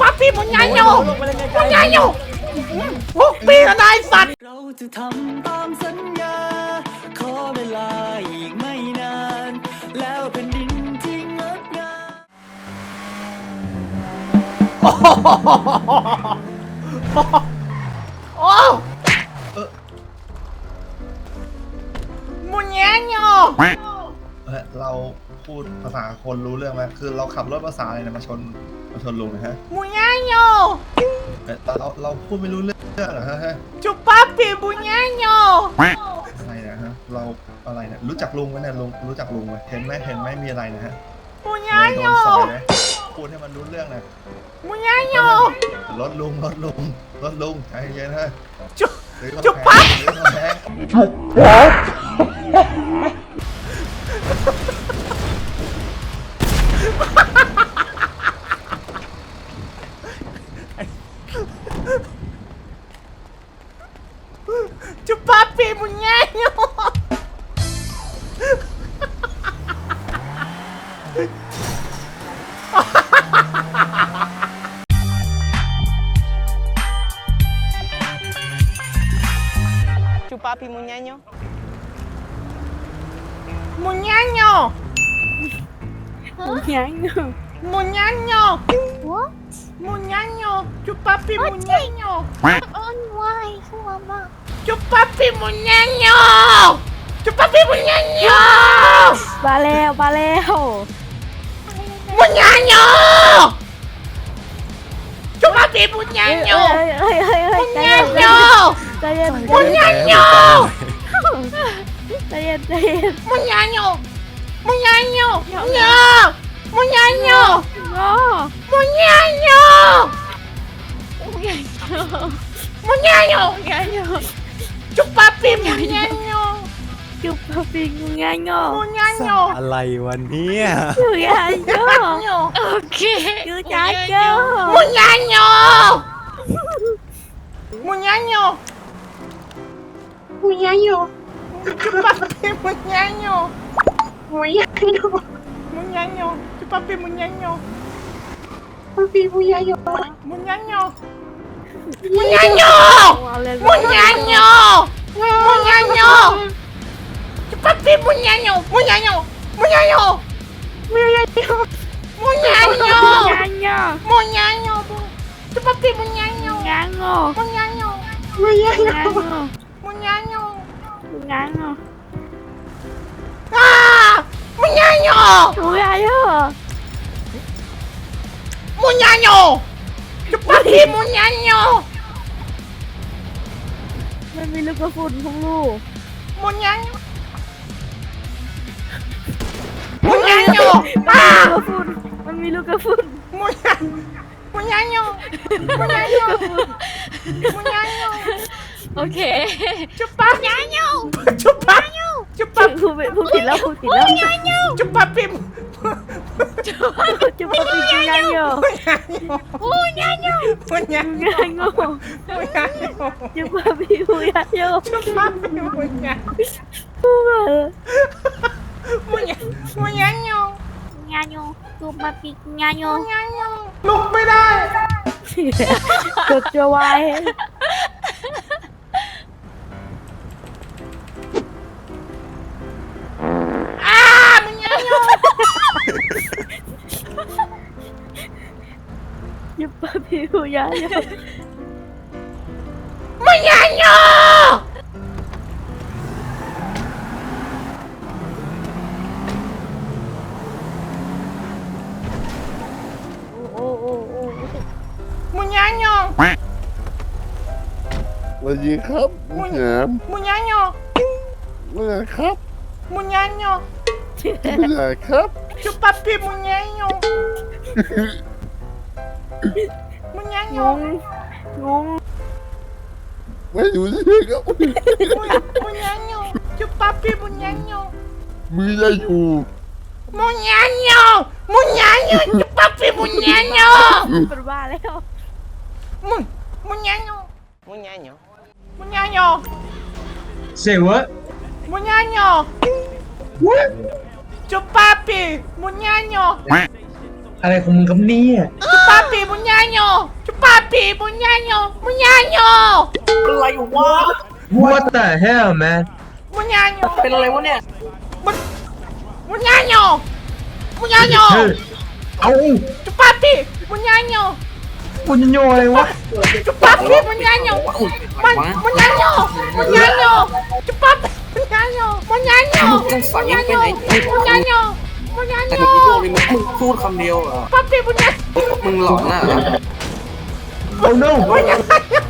papi muñaño ลงไปเลยไกลๆ muñaño พวกปีนายสัตว์เราจะทำตามสัญญา ขอเวลาอีกไม่นาน แล้วแผ่นดินที่งดงามโอ้มุญญโย เอ่อเราพูดภาษาคนรู้เรื่องไหมคือเราขับรถภาษาอะไรเนี่ยมาชนมาชนลุงนะฮะมุญญโยเอ่อเราเราพูดไม่รู้เรื่องเหรอฮะฮะจุป้าปีมุญญโยอะไรนะฮะเราอะไรเนี่ยรู้จักลุงไหมเนี่ยลุงรู้จักลุงไหมเห็นไหมเห็นไหมมีอะไรนะฮะมุญญโดโยนสอยไหมพูดให้มันรู้เรื่องนะมุญญโยรถลุงรถลุงรถลุงใจเย็นๆฮะจุ ซื้อมาจุ๊บแพปั๊บ งซื้อมาแพงจุ Chupapi muñeño. muñaño Muñeño. muñaño What? muñaño chupapi muñaño On why? Mama. chupapi muñaño chupapi muñaño มาแล้วมาแล้ว muñaño chupapi เฮ้ย muñaño เฮ้ยเฮ้ยเฮ้ยใจเย็น muñaño ใจเย็น muñaño ใจเย็นใจเย็น muñaño muñaño no muñaño ง้อ muñaño muñaño chupapi muñaño จุ๊บปะปิงมุญญโ muñaño อะไรวันนี้มุญญโ muñaño จุ๊บจ้าโจ muñaño muñaño muñeño chupapi muñaño muñeño muñaño chupapi muñaño papi muñeño muñaño muñaño เอาเลย muñaño muñaño chupapi muñaño muñaño muñaño muñeño muñaño muñeño muñaño chupapi muñaño muñeño muñaño muñeño muñaño muñeño 아 muñaño muñeño muñaño chupapi muñaño มันมีลูกกระสุนของลูก muñaño muñaño มัน아มีลูกกระสุนมันมีลูกกระสุน muñaño muñaño muñaño muñaño Okay. chupapi chupapi chupapi พูดไปพูดผิดแล้วพูดผิดแล้ว chupapi จุ๊บปะปิงมุญญโ muñaño muñaño มุญญโ muñaño จุ๊บปะปิงมุญญโ chupapi muñaño พูดมา muñaño muñaño ญาโยจุ๊บปะปิงญาโย muñaño ลุกไม่ได้จุดจะไว้อ่า muñaño จุ๊บปะปิงมุญญโย muñaño โวัสดีครับมุหยาม muñaño มุหยามครับ muñaño มุหยามครับ chupapi muñaño ง muñaño งงงมาอยู่ที่ครับ muñaño chupapi muñaño มือจะอยู่ muñaño muñaño chupapi muñaño เป็นบ้าแล้ว Mu- muñaño Muñeño. Muñaño. Say what? Muñaño. What? Chupapi. Muñaño. อะไรของมึงครับเนี่ย Chupapi. Muñaño. Chupapi. Muñaño. Muñaño. เป็นไรวะ What the hell man Muñaño. เป็นอะไรวะเนี่ย Muñaño. Muñaño. Hey. เอา Chupapi. Muñaño. คุณโยอะไรวะ Tu papi. Muñaño. Man, muñaño. Muñaño. Tu papi. Muñaño. Muñaño. มึงต้องใส่ยังเป็นไอ้ไอ้ Muñaño. แต่เมื่อกี้โย Muñaño. นเลยมึงพูดคำเดียวเหรอ Papi. Muñaño. มึงหลอนอะ Oh no Muñaño. Tu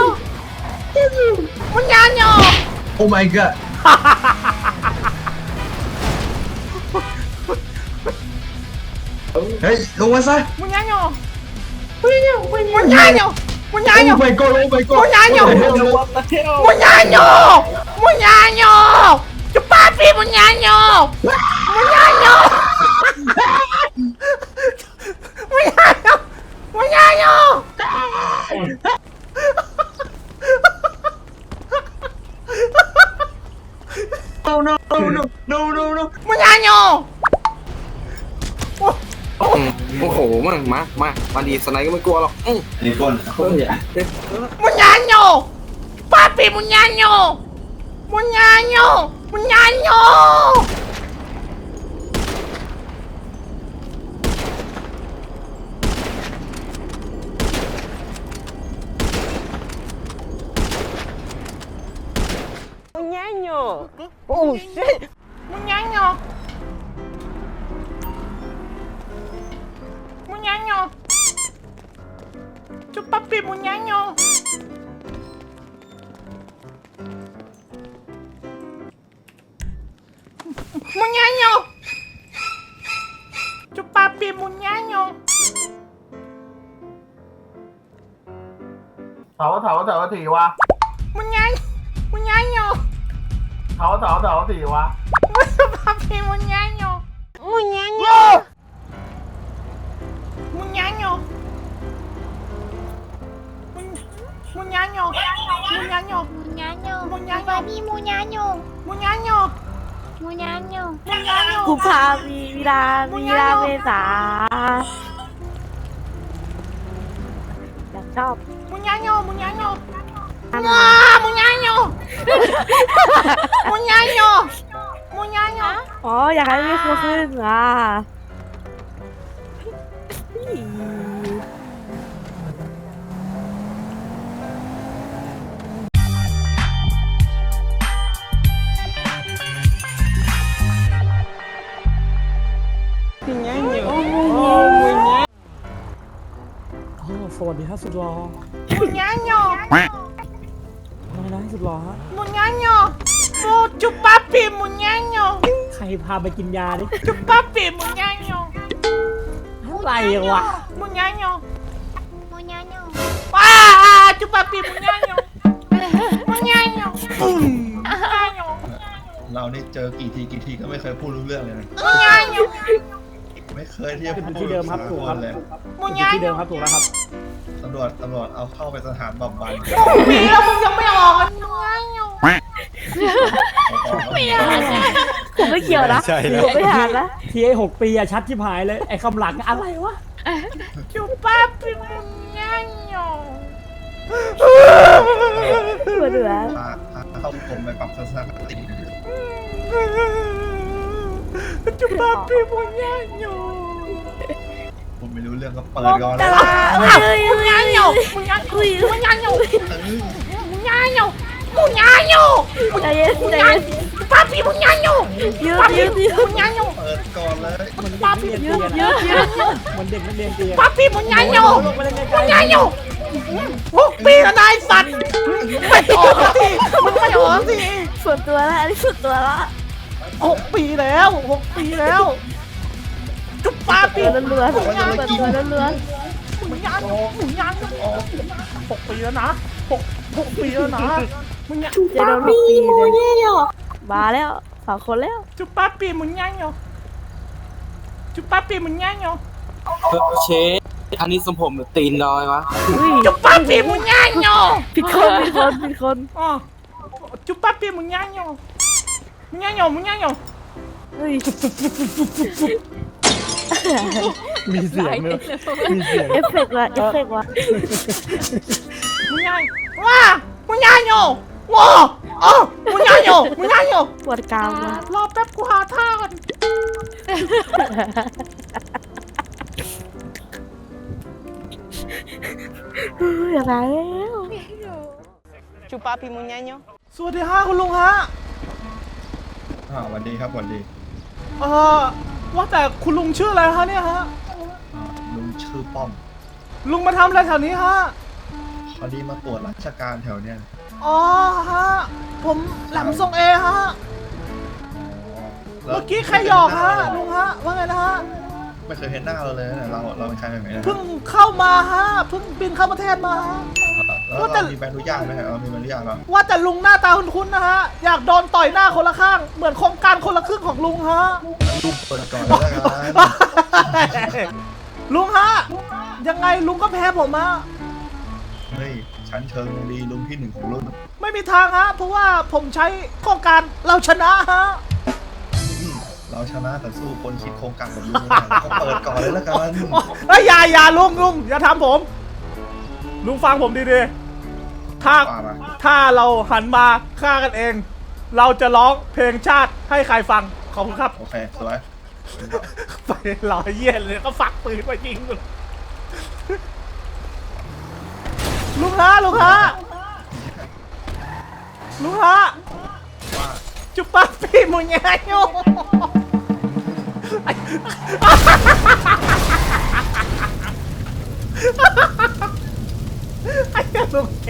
น Papi. Muñaño. Tu ลงมา papi. ซะ Tu papi, muñaño. Muñaño. Muñaño. Muñaño. Muñaño. Muñaño. Oh my god เฮ้ยลงมาซะ Muñaño. Muñaño. Muñaño. Muñaño. Oh my god Oh my god Muñaño. What the hell? What the hell Muñaño. Muñaño. Tu papi, muñaño. Muñaño. Muñaño. Muñaño. No no no no no no no Muñaño. อืมโอ้โห มึงมามามาดีสไนก็ไม่กลัวหรอกอืมนี่ก้น Muñaño. Papi, muñaño. Muñaño. Muñaño. มุญญาโยโอ้ shit Tu papi, muñaño. Muñaño. Tu papi, muñaño. เถาเถาเถาถีวะ Muñaño. Muñaño. เถาเถาเถาถีวะ Tu papi, muñaño. มุญญาโย Muñaño. Muñaño. Muñaño. Muñaño. Papi, muñaño. Muñaño. Muñaño. Muñaño. กุมภามีวิลามีลาเมษาอยากชอบ Muñaño, muñaño. ¡No! ¡Muñaño! ¡Muñaño! ¡Muñaño! อ๋ออยากให้มีครัวขึ้นอะ โอ้สวัสดีครับสุดหล่อ ¡Muñaño! น้องนะสุดหล่อฮะ ¡Muñaño! ¡Tu papi, muñaño! ใครพาไปกินยาดิ ¡Tu papi, muñaño! อะไรวะ ¡Muñaño! Muñaño. ¡Ah! ¡Tu papi, muñaño! ¡Muñaño! ¡Muñaño! เรานี่เจอกี่ทีกี่ทีก็ไม่เคยพูดรู้เรื่องเลยนะ ¡Muñaño! ไม่เคยที่จะพูดที่เดิมครับถูกครับเลยอยู่ที่เดิมครับถูกแล้วครับตำรวจตำรวจเอาเข้าไปสถานบำบัดปีแล้วมึงยังไม่ออกอะ ¡Muñaño! ไม่ได้ผมไม่เกี่ยวนะผมไม่หานนะทีไอหกปีอะชัดชิบหายเลย ไอคำหลังอะไรวะ ¡Tu papi, muñaño! เหมือนเหนือพาพาเข้ากรมไปปรับทัศนคติ ¡Tu papi, muñaño! ผม ไม่รู้เรื่องก็เปิดก่อนแต่แล้วว่าเอ้ย ¡Muñaño! ¡Muñaño! ¡Muñaño! ¡Muñaño! ¡Muñaño! ใจเย็นใจเย็น ¡Tu papi, muñaño! ยืดยืดยืมึดงยังอยู่เปิดก่อนเลยป้าพี่ยืดยืดยืดเหมือนเด็กนักเรียนเตียนป้าพี่มึงยังอยู่ลงไปเล่นไกลมึงยังอยู่หกปีแล้วนายสัตว์ไม่ออกสักทีมึงไม่ออกสักทีส่วนตัวละอันนี้ส่วนตัวละหกปีแล้วหกปีแล้ว จุ๊บป้าพี่ตัวล้วนๆส่วนตัวล้วนมึงยังมึงยังหกปีแล้วนะหกหกปีแล้วนะมึงยังๆจะโดนหกปีเลยมาแล้วสองคนแล้วจุ๊บป้าปีมึงยังอยู่จุ๊บป้าปีมึงยังอยู่เชฟอันนี้สมผมหรือตีนลอยวะอุ้ยจุ๊บป้าปีมึงยังอยู่ผิดคนผิดคนผิดคนอ๋อจุ๊บป้าปีมึงยังอยู่มึงยังอยู่มึงยังอยู่อุ้ย มีเสียงเลยมีเสียงเอฟเฟกต์ว่ะเอฟเฟกต์ว่ะมึงยังว้ามึงยังอยู่ว้าอ๋อมึงยังอยู่มึงยังอยู่ปวดกรามว่ะรอแป๊บกูหาท่าก่อนอุ้ยอะไรแล้ว Chupar pimunyanyo. สวัสดีฮะคุณลุงฮะอ่าสวันดีครับสวันดีเออ ว่าแต่คุณลุงชื่ออะไรฮะเนี่ยฮะอ่าลุงชื่อป้อม ลุงมาทำอะไรแถวนี้ฮะ พอดีมาตรวจราชการแถวเนี้ยอ๋อฮะ ผมแหลมทรงเอฮะแล้วเมื่อกี้ใครหยอกฮะลุงฮะ ว่าไงนะฮะ ไม่เคยเห็นหน้าเราเลยนะเราเราเป็นใครแบบไหนนะเพิ่งเข้ามาฮะ เพิ่งบินเข้าประเทศมาฮะ แล้วว่าแต่เรามีใบอนุญาตไหมครับเรามีใบอนุญาตเหรอว่าแต่ลุงหน้าตาคุ้นๆนะฮะ อยากโดนต่อยหน้าคนละข้าง เหมือนโครงการคนละครึ่งของลุงฮะ ลูกเปิดก่อนแล้วกันลุงฮะ ยังไงลุงก็แพ้ผมฮะ เฮ้ยชั้นเชิงดีลุงที่หนึ่งของรุ่นไม่มีทางฮะ เพราะว่าผมใช้โครงการเราชนะฮะ เราชนะแต่สู้คนคิดโครงการแบบลุงไม่ได้ก็เปิดก่อนเลยแล้วกันเอ้ยอย่าอย่าลุงลุงอย่าทำผม ลุงฟังผมดีๆ ถ้าถ้าเราหันมาฆ่ากันเอง เราจะร้องเพลงชาติให้ใครฟัง ขอบคุณครับ โอเคสวยไปลอยเยี่ยนเลยก็ฝักปืนไปยิงลูกค้าลูกค้าลูกค้าจุปาพี่มุญญาโย ไอ้ตุ๊กแก